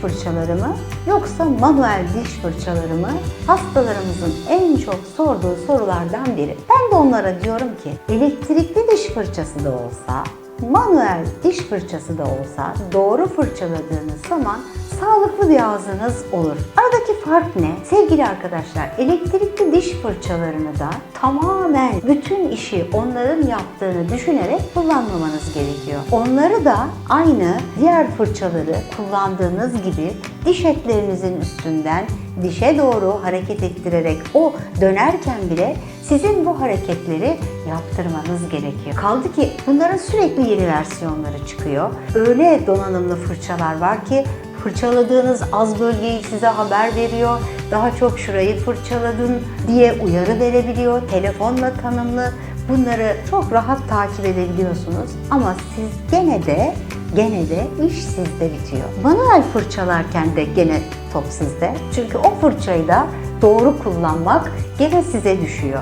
fırçaları mı yoksa manuel diş fırçaları mı? Hastalarımızın en çok sorduğu sorulardan biri. Ben de onlara diyorum ki elektrikli diş fırçası da olsa, manuel diş fırçası da olsa doğru fırçaladığınız zaman sağlıklı bir ağzınız olur. Aradaki fark ne? Sevgili arkadaşlar, elektrikli diş fırçalarını da tamamen bütün işi onların yaptığını düşünerek kullanmamanız gerekiyor. Onları da aynı diğer fırçaları kullandığınız gibi diş etlerinizin üstünden dişe doğru hareket ettirerek o dönerken bile sizin bu hareketleri yaptırmanız gerekiyor. Kaldı ki bunların sürekli yeni versiyonları çıkıyor. Öyle donanımlı fırçalar var ki fırçaladığınız az bölgeyi size haber veriyor. Daha çok şurayı fırçaladın diye uyarı verebiliyor. Telefonla tanımlı. Bunları çok rahat takip edebiliyorsunuz. Ama siz gene de gene de iş sizde bitiyor. Manuel fırçalarken de gene top sizde. Çünkü o fırçayı da doğru kullanmak gene size düşüyor.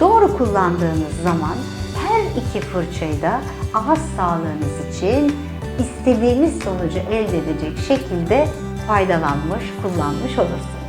Doğru kullandığınız zaman her iki fırçayı da ağız sağlığınız için istediğiniz sonucu elde edecek şekilde faydalanmış, kullanmış olursunuz.